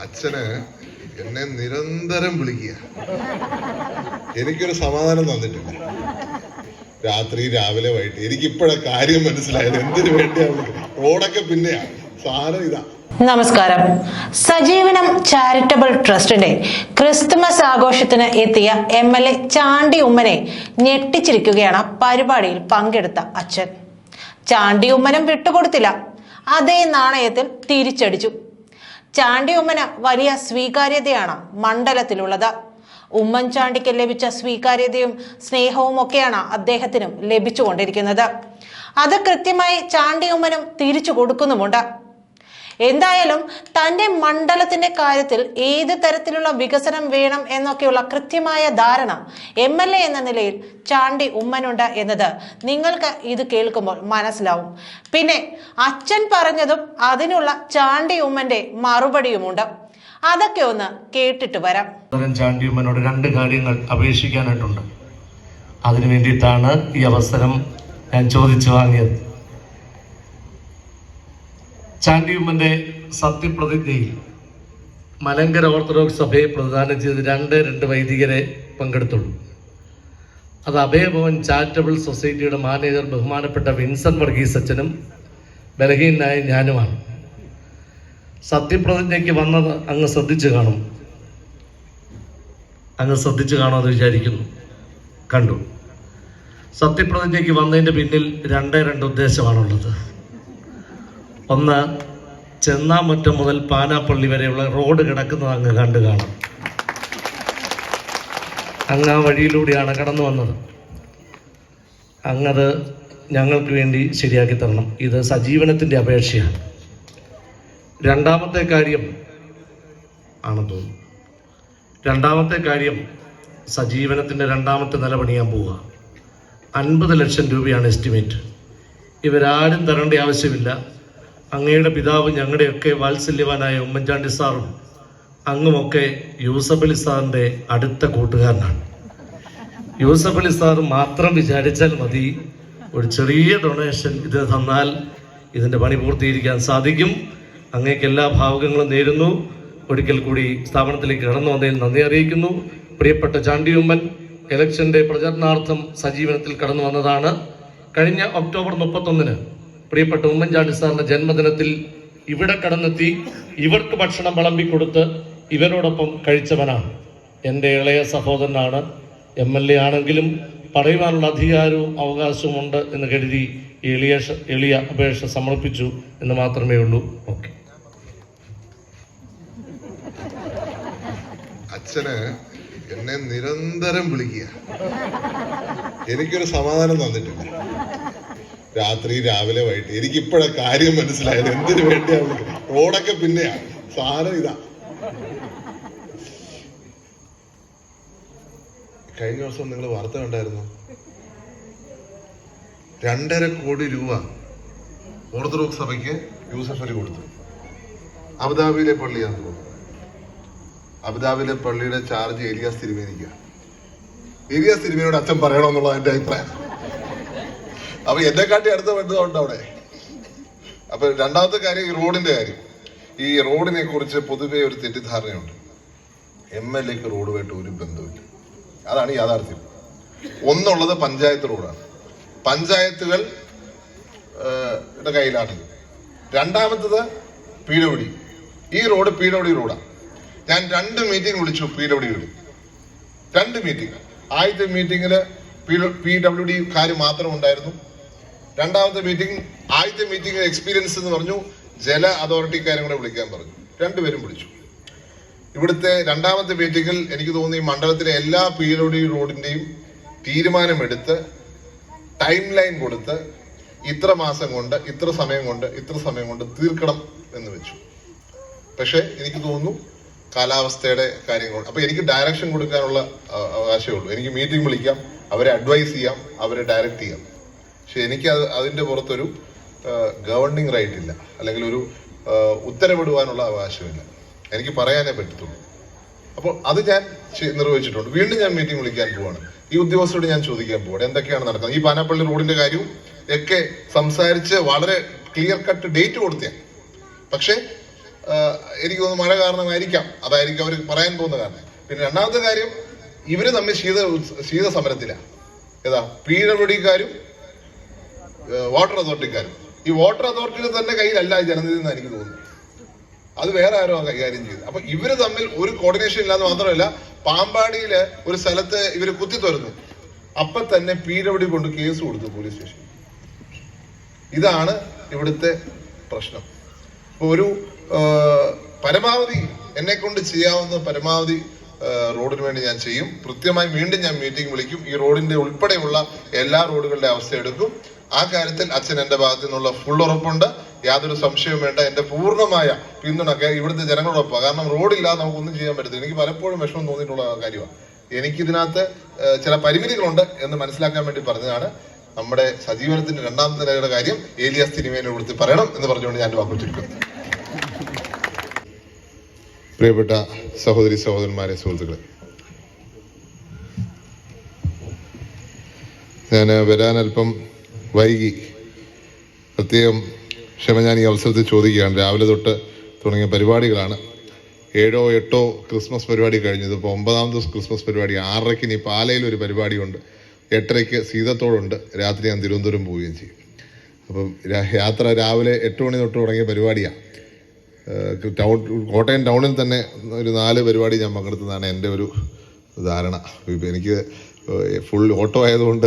അച്ഛന് എന്നെ നിരന്തരം വിളിക്കുക. എനിക്കൊരു സമാധാനം തന്നിട്ടില്ല. രാത്രി രാവിലെ വൈകിട്ട്. എനിക്കിപ്പോഴാ കാര്യം മനസ്സിലായത്. എന്തിനു വേണ്ടിയാ വിളിക്കുന്നത്? റോഡൊക്കെ പിന്നെയാ. സാരം ഇതാ. നമസ്കാരം. സജീവനം ചാരിറ്റബിൾ ട്രസ്റ്റിന്റെ ക്രിസ്തുമസ് ആഘോഷത്തിന് എത്തിയ എം എൽ എ ചാണ്ടി ഉമ്മനെ ഞെട്ടിച്ചിരിക്കുകയാണ് പരിപാടിയിൽ പങ്കെടുത്ത അച്ഛൻ. ചാണ്ടി ഉമ്മനും വിട്ടുകൊടുത്തില്ല. അതേ നാണയത്തിൽ തിരിച്ചടിച്ചു. ചാണ്ടി ഉമ്മന് വലിയ സ്വീകാര്യതയാണ് മണ്ഡലത്തിലുള്ളത്. ഉമ്മൻചാണ്ടിക്ക് ലഭിച്ച സ്വീകാര്യതയും സ്നേഹവും ഒക്കെയാണ് അദ്ദേഹത്തിനും ലഭിച്ചുകൊണ്ടിരിക്കുന്നത്. അത് കൃത്യമായി ചാണ്ടിയമ്മനും തിരിച്ചു കൊടുക്കുന്നുമുണ്ട്. എന്തായാലും തന്റെ മണ്ഡലത്തിന്റെ കാര്യത്തിൽ ഏത് തരത്തിലുള്ള വികസനം വേണം എന്നൊക്കെയുള്ള കൃത്യമായ ധാരണ എം എൽ എ എന്ന നിലയിൽ ചാണ്ടി ഉമ്മനുണ്ട് എന്നത് നിങ്ങൾക്ക് ഇത് കേൾക്കുമ്പോൾ മനസ്സിലാവും. പിന്നെ അച്ഛൻ പറഞ്ഞതും അതിനുള്ള ചാണ്ടി ഉമ്മന്റെ മറുപടിയുമുണ്ട്. അതൊക്കെ ഒന്ന് കേട്ടിട്ട് വരാം. ചാണ്ടി ഉമ്മനോട് രണ്ട് കാര്യങ്ങൾ അപേക്ഷിക്കാനായിട്ടുണ്ട്. അതിനു വേണ്ടിയിട്ടാണ് ഈ അവസരം ഞാൻ ചോദിച്ചു വാങ്ങിയത്. ചാണ്ടിയമ്മന്റെ സത്യപ്രതിജ്ഞയിൽ മലങ്കര ഓർത്തഡോക്സ് സഭയെ പ്രദാനം ചെയ്ത് രണ്ട് രണ്ട് വൈദികരെ പങ്കെടുത്തുള്ളൂ. അത് അഭയഭവൻ ചാരിറ്റബിൾ സൊസൈറ്റിയുടെ മാനേജർ ബഹുമാനപ്പെട്ട വിൻസെന്റ് വർഗീസ് അച്ഛനും ബലഹീനായ ഞാനുമാണ്. സത്യപ്രതിജ്ഞയ്ക്ക് വന്നത് അങ്ങ് ശ്രദ്ധിച്ചു കാണും. അങ്ങ് ശ്രദ്ധിച്ചു കാണുമെന്ന് വിചാരിക്കുന്നു. കണ്ടു. സത്യപ്രതിജ്ഞയ്ക്ക് വന്നതിന്റെ പിന്നിൽ രണ്ടേ രണ്ട് ഉദ്ദേശമാണുള്ളത്. ഒന്ന് ചെന്നാമറ്റം മുതൽ പാനാപ്പള്ളി വരെയുള്ള റോഡ് കിടക്കുന്നത് അങ്ങ് കണ്ടു കാണും. അങ്ങ് ആ വഴിയിലൂടെയാണ് കടന്നു വന്നത്. അങ്ങത് ഞങ്ങൾക്ക് വേണ്ടി ശരിയാക്കി തരണം. ഇത് സജീവനത്തിന്റെ അപേക്ഷയാണ്. രണ്ടാമത്തെ കാര്യം ആണ് തോന്നുന്നു രണ്ടാമത്തെ കാര്യം സജീവനത്തിന്റെ രണ്ടാമത്തെ നില പണിയാൻ പോവുക. അൻപത് ലക്ഷം രൂപയാണ് എസ്റ്റിമേറ്റ്. ഇവരാരും തരേണ്ട ആവശ്യമില്ല. അങ്ങയുടെ പിതാവ് ഞങ്ങളുടെയൊക്കെ വാത്സല്യവാനായ ഉമ്മൻചാണ്ടി സാറും അങ്ങുമൊക്കെ യൂസഫ് അലി സാറിന്റെ അടുത്ത കൂട്ടുകാരനാണ്. യൂസഫ് അലി സാർ മാത്രം വിചാരിച്ചാൽ മതി ഒരു ചെറിയ ഡൊണേഷൻ ഇത് തന്നാൽ ഇതിന്റെ പണി പൂർത്തീകരിക്കാൻ സാധിക്കും. അങ്ങേക്ക് എല്ലാ ഭാവുകങ്ങളും നേരുന്നു. ഒരിക്കൽ കൂടി സ്ഥാപനത്തിലേക്ക് കടന്നു വന്നതിൽ നന്ദി അറിയിക്കുന്നു. പ്രിയപ്പെട്ട ചാണ്ടിയുമ്മൻ ഇലക്ഷന്റെ പ്രചരണാർത്ഥം സജീവനത്തിൽ കടന്നു വന്നതാണ്. കഴിഞ്ഞ ഒക്ടോബർ മുപ്പത്തൊന്നിന് പ്രിയപ്പെട്ട ഉമ്മൻചാണ്ടി സാറിന്റെ ജന്മദിനത്തിൽ ഇവിടെ കടന്നെത്തി ഇവർക്ക് ഭക്ഷണം വിളമ്പിക്കൊടുത്ത് ഇവരോടൊപ്പം കഴിച്ചവനാണ്. എന്റെ ഇളയ സഹോദരനാണ്. എം എൽ എ ആണെങ്കിലും പറയുവാനുള്ള അധികാരവും അവകാശവും ഉണ്ട് എന്ന് കരുതി എളിയ എളിയ അപേക്ഷ സമർപ്പിച്ചു എന്ന് മാത്രമേ ഉള്ളൂ. ഓക്കെ. അച്ഛന് എന്നെ നിരന്തരം വിളിക്കുക. എനിക്കൊരു സമാധാനം തന്നിട്ടില്ല. രാത്രി രാവിലെ വൈകിട്ട്. എനിക്കിപ്പോഴാ കാര്യം മനസ്സിലായത്. എന്തിനു വേണ്ടിയാണ് റോഡൊക്കെ പിന്നെയാ. സാരം ഇതാ. കഴിഞ്ഞ ദിവസം നിങ്ങൾ വാർത്ത കണ്ടായിരുന്നു? രണ്ടര കോടി രൂപ ഓർത്തഡോക്സ് സഭയ്ക്ക് യൂസഫ് അലി കൊടുത്തു. അബുദാബിയിലെ പള്ളിയാണ് അബുദാബിയിലെ പള്ളിയുടെ ചാർജ് ഏരിയാസ് തിരുമേനിക്ക ഏലിയാസ് തിരുമേനിയോട് അച്ഛൻ പറയണമെന്നുള്ളതാണ് എന്റെ അഭിപ്രായം. അപ്പൊ എന്നെ കാട്ടി അടുത്ത ബന്ധമുണ്ട് അവിടെ. അപ്പൊ രണ്ടാമത്തെ കാര്യം ഈ റോഡിന്റെ കാര്യം. ഈ റോഡിനെ കുറിച്ച് പൊതുവെ ഒരു തെറ്റിദ്ധാരണയുണ്ട്. എം എൽ എക്ക് റോഡുമായിട്ട് ഒരു ബന്ധമില്ല അതാണ് യാഥാർത്ഥ്യം. ഒന്നുള്ളത് പഞ്ചായത്ത് റോഡാണ്. പഞ്ചായത്തുകൾ കയ്യിലാണ് രണ്ടാമത്തത് പി ഡബ്ല്യു ഈ റോഡ് പി ഡബ്ല്യു റോഡാണ് ഞാൻ രണ്ട് മീറ്റിംഗ് വിളിച്ചു പി ഡബ്ല്യു ഡി രണ്ട് മീറ്റിംഗ്. ആദ്യത്തെ മീറ്റിംഗിൽ പി ഡബ്ല്യു ഡി കാര്യം മാത്രം ഉണ്ടായിരുന്നു രണ്ടാമത്തെ മീറ്റിംഗ് ആദ്യത്തെ മീറ്റിംഗ് എക്സ്പീരിയൻസ് എന്ന് പറഞ്ഞു ജല അതോറിറ്റിക്കാരും കൂടെ വിളിക്കാൻ പറഞ്ഞു. രണ്ടുപേരും വിളിച്ചു. ഇവിടുത്തെ രണ്ടാമത്തെ മീറ്റിംഗിൽ എനിക്ക് തോന്നി മണ്ഡലത്തിലെ എല്ലാ പി ഡി റോഡിന്റെയും തീരുമാനമെടുത്ത് ടൈം ലൈൻ കൊടുത്ത് ഇത്ര മാസം കൊണ്ട് ഇത്ര സമയം കൊണ്ട് ഇത്ര സമയം കൊണ്ട് തീർക്കണം എന്ന് വെച്ചു. പക്ഷേ എനിക്ക് തോന്നുന്നു കാലാവസ്ഥയുടെ കാര്യങ്ങൾ അപ്പൊ എനിക്ക് ഡയറക്ഷൻ കൊടുക്കാനുള്ള അവകാശമേ ഉള്ളൂ. എനിക്ക് മീറ്റിംഗ് വിളിക്കാം അവരെ അഡ്വൈസ് ചെയ്യാം അവരെ ഡയറക്റ്റ് ചെയ്യാം. പക്ഷെ എനിക്ക് അത് അതിന്റെ പുറത്തൊരു ഗവർണിംഗ് റൈറ്റ് ഇല്ല. അല്ലെങ്കിൽ ഒരു ഉത്തരവിടുവാനുള്ള അവകാശമില്ല. എനിക്ക് പറയാനേ പറ്റത്തുള്ളൂ. അപ്പോൾ അത് ഞാൻ നിർവഹിച്ചിട്ടുണ്ട്. വീണ്ടും ഞാൻ മീറ്റിംഗ് വിളിക്കാൻ പോവാണ്. ഈ ഉദ്യോഗസ്ഥരോട് ഞാൻ ചോദിക്കാൻ പോവാണ്. എന്തൊക്കെയാണ് നടക്കുന്നത്? ഈ പാനാപ്പള്ളി റോഡിന്റെ കാര്യവും ഒക്കെ സംസാരിച്ച് വളരെ ക്ലിയർ കട്ട് ഡേറ്റ് കൊടുത്തേ പക്ഷേ എനിക്ക് തോന്നുന്നു മഴ കാരണമായിരിക്കാം. അതായിരിക്കും അവർ പറയാൻ പോകുന്ന കാരണം. പിന്നെ രണ്ടാമത്തെ കാര്യം ഇവർ തമ്മിൽ ശീത ശീത സമരത്തിലാണ് ഏതാ? പി ഡബ്ല്യു ഡിക്കാരും വാട്ടർ അതോറിറ്റിക്കാരും ഈ വാട്ടർ അതോറിറ്റിയുടെ തന്നെ കയ്യിലല്ല ജനനിധി എന്ന് എനിക്ക് തോന്നുന്നു അത് വേറെ ആരോ കൈകാര്യം ചെയ്തു അപ്പൊ ഇവർ തമ്മിൽ ഒരു കോർഡിനേഷൻ ഇല്ലാന്ന് മാത്രമല്ല പാമ്പാടിയിലെ ഒരു സ്ഥലത്ത് ഇവർ കുത്തി തുറന്നു അപ്പൊ തന്നെ പീരവടി കൊണ്ട് കേസ് കൊടുത്തു പോലീസ് സ്റ്റേഷൻ ഇതാണ് ഇവിടുത്തെ പ്രശ്നം. ഒരു പരമാവധി എന്നെ കൊണ്ട് ചെയ്യാവുന്ന പരമാവധി റോഡിന് വേണ്ടി ഞാൻ ചെയ്യും. കൃത്യമായി വീണ്ടും ഞാൻ മീറ്റിംഗ് വിളിക്കും. ഈ റോഡിന്റെ ഉൾപ്പെടെയുള്ള എല്ലാ റോഡുകളുടെ അവസ്ഥ എടുക്കും. ആ കാര്യത്തിൽ അച്ഛൻ എന്റെ ഭാഗത്തു നിന്നുള്ള ഫുൾ ഉറപ്പുണ്ട് യാതൊരു സംശയവും വേണ്ട. എന്റെ പൂർണമായ പിന്തുണക്കെ ഇവിടുത്തെ ജനങ്ങളോടൊപ്പം കാരണം റോഡില്ലാതെ നമുക്കൊന്നും ചെയ്യാൻ പറ്റത്തില്ല. എനിക്ക് പലപ്പോഴും വിഷമം തോന്നിയിട്ടുള്ള കാര്യമാണ്. എനിക്കിതിനകത്ത് ചില പരിമിതികളുണ്ട് എന്ന് മനസ്സിലാക്കാൻ വേണ്ടി പറഞ്ഞതാണ് നമ്മുടെ സജീവനത്തിന്റെ രണ്ടാമത്തെ നിലയുടെ കാര്യം ഏലിയാസ് തിരുമേനെ കൊടുത്ത് പറയണം എന്ന് പറഞ്ഞുകൊണ്ട് ഞാൻ വാക്കു ചുരുക്കുന്നു പ്രിയപ്പെട്ട സഹോദരി സഹോദരന്മാരെ സുഹൃത്തുക്കളെ. ഞാൻ വരാൻ അല്പം വൈകി. പ്രത്യേകം ക്ഷമ ഞാൻ ഈ അവസരത്തിൽ ചോദിക്കുകയാണ്. രാവിലെ തൊട്ട് തുടങ്ങിയ പരിപാടികളാണ്. ഏഴോ എട്ടോ ക്രിസ്മസ് പരിപാടി കഴിഞ്ഞത് ഇപ്പോൾ ഒമ്പതാം ദിവസം ക്രിസ്മസ് പരിപാടി. ആറരയ്ക്ക് ഇനി പാലയിൽ ഒരു പരിപാടിയുണ്ട്. എട്ടരയ്ക്ക് സീതത്തോടുണ്ട്. രാത്രി ഞാൻ തിരുവനന്തപുരം പോവുകയും ചെയ്യും. അപ്പം യാത്ര രാവിലെ എട്ട് മണി തൊട്ട് തുടങ്ങിയ പരിപാടിയാണ് ടൗൺ കോട്ടയം ടൗണിൽ തന്നെ ഒരു നാല് പരിപാടി ഞാൻ പങ്കെടുത്തതാണ് എന്റെ ഒരു ധാരണ. എനിക്ക് ഫുൾ ഓട്ടോ ആയതുകൊണ്ട്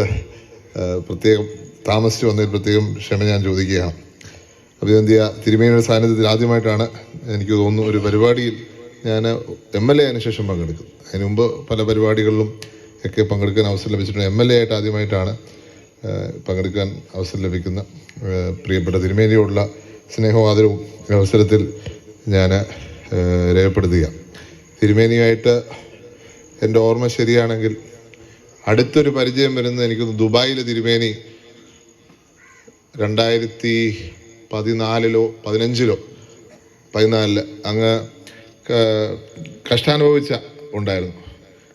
പ്രത്യേകം താമസിച്ച് വന്നതിൽ പ്രത്യേകം ക്ഷമ ഞാൻ ചോദിക്കുകയാണ്. അഭിനന്ദിയ തിരുമേനിയുടെ സാന്നിധ്യത്തിൽ ആദ്യമായിട്ടാണ് എനിക്ക് തോന്നുന്നു ഒരു പരിപാടിയിൽ ഞാൻ എം എൽ എ അതിന് ശേഷം പങ്കെടുക്കും. അതിന് മുമ്പ് പല പരിപാടികളിലും ഒക്കെ പങ്കെടുക്കാൻ അവസരം ലഭിച്ചിട്ടുണ്ട്. എം എൽ എ ആയിട്ട് ആദ്യമായിട്ടാണ് പങ്കെടുക്കാൻ അവസരം ലഭിക്കുന്ന പ്രിയപ്പെട്ട തിരുമേനിയോടുള്ള സ്നേഹവും ആദരവും അവസരത്തിൽ ഞാൻ രേഖപ്പെടുത്തുക തിരുമേനിയായിട്ട് എന്റെ ഓർമ്മ ശരിയാണെങ്കിൽ അടുത്തൊരു പരിചയം വരുന്നത് എനിക്ക് ദുബായിലെ തിരുമേനി രണ്ടായിരത്തി പതിനാലിലോ പതിനഞ്ചിലോ പതിനാലിൽ അങ്ങ് കഷ്ടാനുഭവിച്ച ഉണ്ടായിരുന്നു.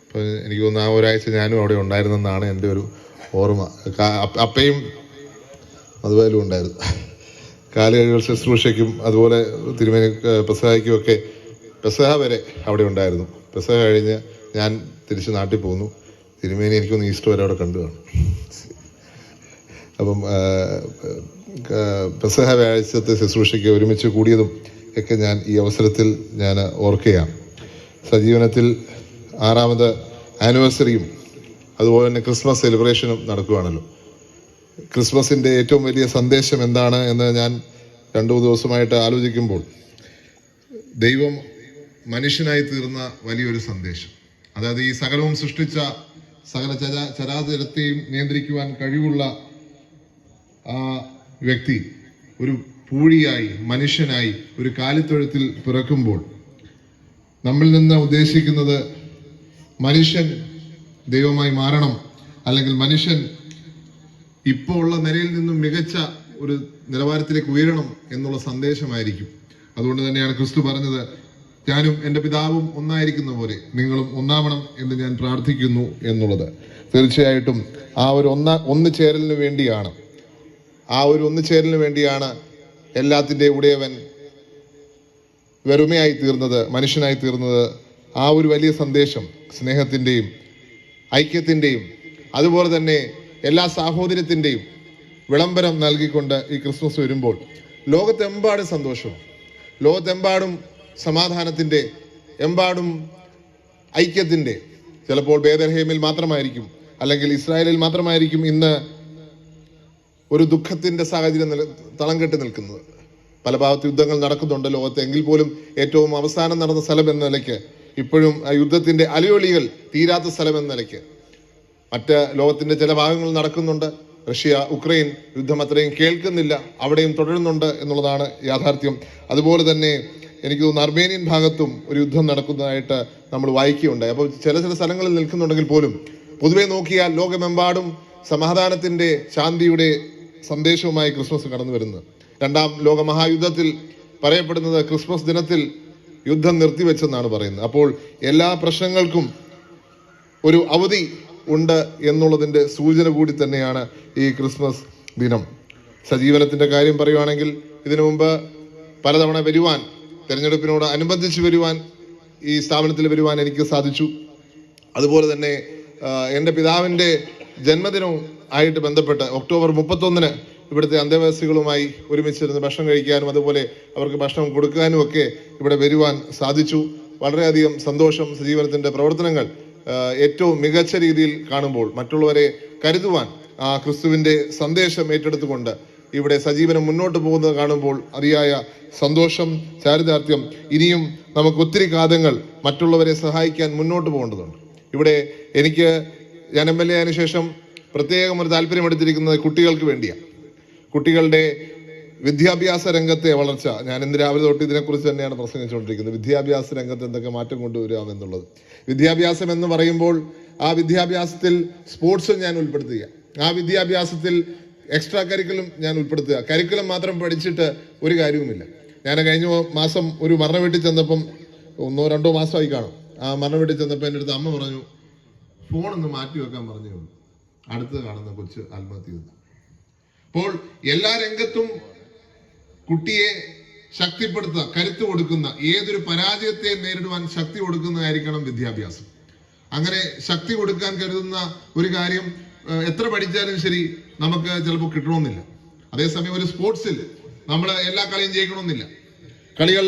അപ്പോൾ എനിക്ക് തോന്നുന്നു ആ ഒരാഴ്ച ഞാനും അവിടെ ഉണ്ടായിരുന്നെന്നാണ് എന്റെ ഒരു ഓർമ്മ. അപ്പയും അതുപോലെ ഉണ്ടായിരുന്നു. കാലുകൾ ശുശ്രൂഷയ്ക്കും അതുപോലെ തിരുമേനി പെസഹായ്ക്കും ഒക്കെ പെസഹ വരെ അവിടെ ഉണ്ടായിരുന്നു. പെസഹ കഴിഞ്ഞ് ഞാൻ തിരിച്ച് നാട്ടിൽ പോന്നു. തിരുമേനി എനിക്കൊന്ന് ഈസ്റ്റർ വരെ അവിടെ കണ്ടു കാണും. അപ്പം പെസഹ വ്യാഴ്ചത്തെ ശുശ്രൂഷയ്ക്ക് ഒരുമിച്ച് കൂടിയതും ഒക്കെ ഞാൻ ഈ അവസരത്തിൽ ഞാൻ ഓർക്കുകയാണ്. സജീവനത്തിൽ ആറാമത് ആനിവേഴ്സറിയും അതുപോലെ തന്നെ ക്രിസ്മസ് സെലിബ്രേഷനും നടക്കുകയാണല്ലോ. ക്രിസ്മസിന്റെ ഏറ്റവും വലിയ സന്ദേശം എന്താണ് എന്ന് ഞാൻ രണ്ടു ദിവസമായിട്ട് ആലോചിക്കുമ്പോൾ ദൈവം മനുഷ്യനായി തീർന്ന വലിയൊരു സന്ദേശം. അതായത് ഈ സകലവും സൃഷ്ടിച്ച സകല ചരാ ചരാചരത്തെയും നിയന്ത്രിക്കുവാൻ കഴിവുള്ള ആ വ്യക്തി ഒരു പൂഴിയായി മനുഷ്യനായി ഒരു കാലിത്തൊഴുത്തിൽ പിറക്കുമ്പോൾ നമ്മിൽ നിന്ന് ഉദ്ദേശിക്കുന്നത് മനുഷ്യൻ ദൈവമായി മാറണം അല്ലെങ്കിൽ മനുഷ്യൻ ഇപ്പോൾ ഉള്ള നിലയിൽ നിന്നും മികച്ച ഒരു നിലവാരത്തിലേക്ക് ഉയരണം എന്നുള്ള സന്ദേശമായിരിക്കും. അതുകൊണ്ട് തന്നെയാണ് ക്രിസ്തു പറഞ്ഞത് ഞാനും എന്റെ പിതാവും ഒന്നായിരിക്കുന്ന പോലെ നിങ്ങളും ഒന്നാവണം എന്ന് ഞാൻ പ്രാർത്ഥിക്കുന്നു എന്നുള്ളത്. തീർച്ചയായിട്ടും ആ ഒരു ഒന്ന ഒന്ന് ചേരലിന് വേണ്ടിയാണ് ആ ഒരു ഒന്നുചേരലിന് വേണ്ടിയാണ് എല്ലാത്തിന്റെ ഉടയവൻ വെറുമയായി തീർന്നത് മനുഷ്യനായി തീർന്നത്. ആ ഒരു വലിയ സന്ദേശം സ്നേഹത്തിന്റെയും ഐക്യത്തിന്റെയും അതുപോലെ തന്നെ എല്ലാ സാഹോദര്യത്തിന്റെയും വിളംബരം നൽകിക്കൊണ്ട് ഈ ക്രിസ്മസ് വരുമ്പോൾ ലോകത്തെമ്പാടും സന്തോഷം ലോകത്തെമ്പാടും സമാധാനത്തിന്റെ എമ്പാടും ഐക്യത്തിന്റെ ചിലപ്പോൾ ബേദർഹേമിൽ മാത്രമായിരിക്കും അല്ലെങ്കിൽ ഇസ്രായേലിൽ മാത്രമായിരിക്കും ഇന്ന് ഒരു ദുഃഖത്തിന്റെ സാഹചര്യം നില തളം കെട്ടി നിൽക്കുന്നത്. പല ഭാഗത്ത് യുദ്ധങ്ങൾ നടക്കുന്നുണ്ട്. ലോകത്ത് എങ്കിൽ പോലും ഏറ്റവും അവസാനം നടന്ന സ്ഥലം എന്ന നിലയ്ക്ക് ഇപ്പോഴും ആ യുദ്ധത്തിന്റെ അലയൊളികൾ തീരാത്ത സ്ഥലം എന്ന നിലയ്ക്ക് മറ്റ് ലോകത്തിന്റെ ചില ഭാഗങ്ങൾ നടക്കുന്നുണ്ട്. റഷ്യ ഉക്രൈൻ യുദ്ധം അത്രയും കേൾക്കുന്നില്ല. അവിടെയും തുടരുന്നുണ്ട് എന്നുള്ളതാണ് യാഥാർത്ഥ്യം. അതുപോലെ തന്നെ എനിക്ക് തോന്നുന്നു അർമേനിയൻ ഭാഗത്തും ഒരു യുദ്ധം നടക്കുന്നതായിട്ട് നമ്മൾ വായിക്കുകയുണ്ടായി. അപ്പോൾ ചില ചില സ്ഥലങ്ങളിൽ നിൽക്കുന്നുണ്ടെങ്കിൽ പോലും പൊതുവെ നോക്കിയാൽ ലോകമെമ്പാടും സമാധാനത്തിന്റെ ശാന്തിയുടെ സന്ദേശവുമായി ക്രിസ്മസ് കടന്നു വരുന്നത്. രണ്ടാം ലോക മഹായുദ്ധത്തിൽ പറയപ്പെടുന്നത് ക്രിസ്മസ് ദിനത്തിൽ യുദ്ധം നിർത്തിവെച്ചെന്നാണ് പറയുന്നത്. അപ്പോൾ എല്ലാ പ്രശ്നങ്ങൾക്കും ഒരു അവധി ഉണ്ട് എന്നുള്ളതിന്റെ സൂചന കൂടി തന്നെയാണ് ഈ ക്രിസ്മസ് ദിനം. സജീവനത്തിന്റെ കാര്യം പറയുവാണെങ്കിൽ ഇതിനു മുമ്പ് പലതവണ വരുവാൻ തിരഞ്ഞെടുപ്പിനോട് അനുബന്ധിച്ച് വരുവാൻ ഈ സ്ഥാപനത്തിൽ വരുവാൻ എനിക്ക് സാധിച്ചു. അതുപോലെ തന്നെ എന്റെ പിതാവിന്റെ ജന്മദിനവും ആയിട്ട് ബന്ധപ്പെട്ട് ഒക്ടോബർ മുപ്പത്തൊന്നിന് ഇവിടുത്തെ അന്തേവാസികളുമായി ഒരുമിച്ചിരുന്ന് ഭക്ഷണം കഴിക്കാനും അതുപോലെ അവർക്ക് ഭക്ഷണം കൊടുക്കാനും ഒക്കെ ഇവിടെ വരുവാൻ സാധിച്ചു. വളരെയധികം സന്തോഷം സജീവനത്തിന്റെ പ്രവർത്തനങ്ങൾ ഏറ്റവും മികച്ച രീതിയിൽ കാണുമ്പോൾ മറ്റുള്ളവരെ കരുതുവാൻ ആ ക്രിസ്തുവിന്റെ സന്ദേശം ഏറ്റെടുത്തുകൊണ്ട് ഇവിടെ സജീവനം മുന്നോട്ട് പോകുന്നത് കാണുമ്പോൾ അറിയായ സന്തോഷം ചാരിതാർത്ഥ്യം ഇനിയും നമുക്ക് ഒത്തിരി കാതങ്ങൾ മറ്റുള്ളവരെ സഹായിക്കാൻ മുന്നോട്ട് പോകേണ്ടതുണ്ട്. ഇവിടെ എനിക്ക് ഞാൻ എം എൽ എ ആയതിനു ശേഷം പ്രത്യേകം ഒരു താല്പര്യമെടുത്തിരിക്കുന്നത് കുട്ടികൾക്ക് വേണ്ടിയാണ്. കുട്ടികളുടെ വിദ്യാഭ്യാസ രംഗത്തെ വളർച്ച. ഞാൻ ഇന്ന് രാവിലെ തൊട്ട് ഇതിനെക്കുറിച്ച് തന്നെയാണ് പ്രസംഗിച്ചുകൊണ്ടിരിക്കുന്നത്. വിദ്യാഭ്യാസ രംഗത്ത് എന്തൊക്കെ മാറ്റം കൊണ്ടുവരാം എന്നുള്ളത്. വിദ്യാഭ്യാസം എന്ന് പറയുമ്പോൾ ആ വിദ്യാഭ്യാസത്തിൽ സ്പോർട്സും ഞാൻ ഉൾപ്പെടുത്തുക. ആ വിദ്യാഭ്യാസത്തിൽ എക്സ്ട്രാ കരിക്കുലം ഞാൻ ഉൾപ്പെടുത്തുക. കരിക്കുലം മാത്രം പഠിച്ചിട്ട് ഒരു കാര്യവുമില്ല. ഞാൻ കഴിഞ്ഞ മാസം ഒരു മരണ വീട്ടിൽ ചെന്നപ്പം ഒന്നോ രണ്ടോ മാസമായി കാണും. ആ മരണ വീട്ടിൽ ചെന്നപ്പോൾ എന്റെ അടുത്ത് അമ്മ പറഞ്ഞു ഫോൺ ഒന്ന് മാറ്റി വെക്കാൻ പറഞ്ഞു അടുത്ത് കാണുന്ന കൊച്ച് ആത്മഹത്യ. അപ്പോൾ എല്ലാ രംഗത്തും കുട്ടിയെ ശക്തിപ്പെടുത്തുക കരുത്ത് കൊടുക്കുന്ന ഏതൊരു പരാജയത്തെ നേരിടുവാൻ ശക്തി കൊടുക്കുന്നതായിരിക്കണം വിദ്യാഭ്യാസം. അങ്ങനെ ശക്തി കൊടുക്കാൻ കരുതുന്ന ഒരു കാര്യം എത്ര പഠിച്ചാലും ശരി നമുക്ക് ചിലപ്പോൾ കിട്ടണമെന്നില്ല. അതേസമയം ഒരു സ്പോർട്സിൽ നമ്മൾ എല്ലാ കളിയും ജയിക്കണമെന്നില്ല. കളികൾ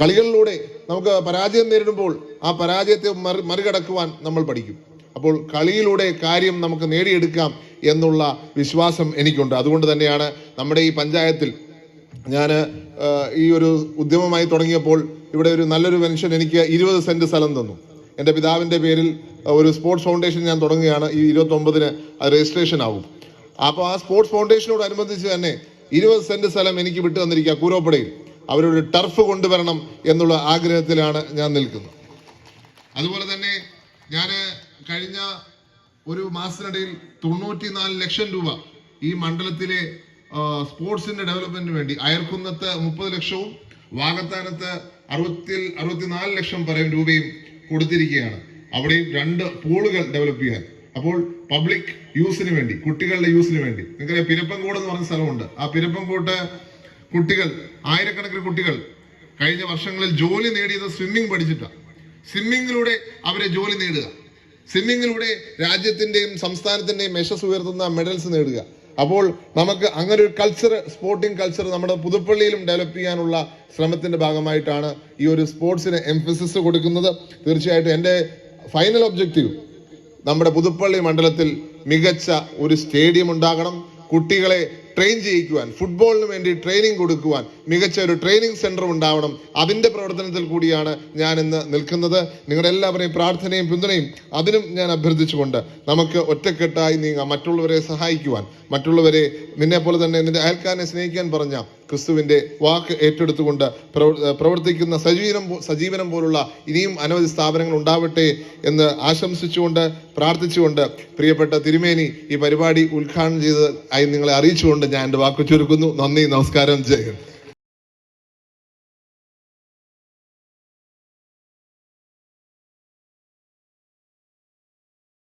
കളികളിലൂടെ നമുക്ക് പരാജയം നേരിടുമ്പോൾ ആ പരാജയത്തെ മറി മറികടക്കുവാൻ നമ്മൾ പഠിക്കും. അപ്പോൾ കളിയിലൂടെ കാര്യം നമുക്ക് നേടിയെടുക്കാം എന്നുള്ള വിശ്വാസം എനിക്കുണ്ട്. അതുകൊണ്ട് തന്നെയാണ് നമ്മുടെ ഈ പഞ്ചായത്തിൽ ഞാൻ ഈ ഒരു ഉദ്യമമായി തുടങ്ങിയപ്പോൾ ഇവിടെ ഒരു നല്ലൊരു മനുഷ്യൻ എനിക്ക് ഇരുപത് സെന്റ് സ്ഥലം തന്നു. എന്റെ പിതാവിന്റെ പേരിൽ ഒരു സ്പോർട്സ് ഫൗണ്ടേഷൻ ഞാൻ തുടങ്ങുകയാണ്. ഈ ഇരുപത്തൊമ്പതിന് രജിസ്ട്രേഷൻ ആവും. അപ്പോൾ ആ സ്പോർട്സ് ഫൗണ്ടേഷനോട് അനുബന്ധിച്ച് തന്നെ ഇരുപത് സെന്റ് സ്ഥലം എനിക്ക് വിട്ടു തന്നിരിക്കുക കൂരോപ്പടയിൽ അവരൊരു ടർഫ് കൊണ്ടുവരണം എന്നുള്ള ആഗ്രഹത്തിലാണ് ഞാൻ നിൽക്കുന്നത്. അതുപോലെ തന്നെ ഞാൻ കഴിഞ്ഞ ഒരു മാസത്തിനിടയിൽ തൊണ്ണൂറ്റിനാല് ലക്ഷം രൂപ ഈ മണ്ഡലത്തിലെ സ്പോർട്സിന്റെ ഡെവലപ്മെന്റിന് വേണ്ടി അയർക്കുന്നത്ത് മുപ്പത് ലക്ഷവും വാകത്താനത്ത് അറുപത്തി അറുപത്തിനാല് ലക്ഷം പരം രൂപയും കൊടുത്തിരിക്കുകയാണ്. അവിടെയും രണ്ട് പൂളുകൾ ഡെവലപ്പ് ചെയ്യാൻ. അപ്പോൾ പബ്ലിക് യൂസിന് വേണ്ടി കുട്ടികളുടെ യൂസിന് വേണ്ടി. നിങ്ങൾക്കറിയാം പിരപ്പൻകോട് എന്ന് പറഞ്ഞ സ്ഥലമുണ്ട്. ആ പിരപ്പൻകോട്ട് കുട്ടികൾ ആയിരക്കണക്കിന് കുട്ടികൾ കഴിഞ്ഞ വർഷങ്ങളിൽ ജോലി നേടിയത് സ്വിമ്മിംഗ് പഠിച്ചിട്ടാണ്. സ്വിമ്മിങ്ങിലൂടെ അവരെ ജോലി നേടുക. സ്വിമ്മിങ്ങിലൂടെ രാജ്യത്തിന്റെയും സംസ്ഥാനത്തിന്റെയും യശസ് ഉയർത്തുന്ന മെഡൽസ് നേടുക. അപ്പോൾ നമുക്ക് അങ്ങനെ ഒരു കൾച്ചർ സ്പോർട്ടിംഗ് കൾച്ചർ നമ്മുടെ പുതുപ്പള്ളിയിലും ഡെവലപ്പ് ചെയ്യാനുള്ള ശ്രമത്തിന്റെ ഭാഗമായിട്ടാണ് ഈ ഒരു സ്പോർട്സിന് എംഫസിസ് കൊടുക്കുന്നത്. തീർച്ചയായിട്ടും എന്റെ ഫൈനൽ ഒബ്ജക്റ്റീവ് നമ്മുടെ പുതുപ്പള്ളി മണ്ഡലത്തിൽ മികച്ച ഒരു സ്റ്റേഡിയം ഉണ്ടാകണം. കുട്ടികളെ ട്രെയിൻ ചെയ്യിക്കുവാൻ ഫുട്ബോളിന് വേണ്ടി ട്രെയിനിങ് കൊടുക്കുവാൻ മികച്ച ഒരു ട്രെയിനിങ് സെന്റർ ഉണ്ടാവണം. അതിന്റെ പ്രവർത്തനത്തിൽ കൂടിയാണ് ഞാൻ ഇന്ന് നിൽക്കുന്നത്. നിങ്ങളുടെ എല്ലാവരെയും പ്രാർത്ഥനയും പിന്തുണയും അതിനും ഞാൻ അഭ്യർത്ഥിച്ചുകൊണ്ട് നമുക്ക് ഒറ്റക്കെട്ടായി നീങ്ങാം. മറ്റുള്ളവരെ സഹായിക്കുവാൻ മറ്റുള്ളവരെ നിന്നെ പോലെ തന്നെ നിന്റെ അയൽക്കാരനെ സ്നേഹിക്കാൻ പറഞ്ഞ ക്രിസ്തുവിന്റെ വാക്ക് ഏറ്റെടുത്തുകൊണ്ട് പ്രവർ- പ്രവർത്തിക്കുന്ന സജീവനം സജീവനം പോലുള്ള ഇനിയും അനവധി സ്ഥാപനങ്ങൾ ഉണ്ടാവട്ടെ എന്ന് ആശംസിച്ചുകൊണ്ട് പ്രാർത്ഥിച്ചുകൊണ്ട് പ്രിയപ്പെട്ട തിരുമേനി ഈ പരിപാടി ഉദ്ഘാടനം ചെയ്ത് ആയി നിങ്ങളെ അറിയിച്ചുകൊണ്ട് ഞാൻ എന്റെ വാക്ക് ചുരുക്കുന്നു. നന്ദി നമസ്കാരം. ജയ്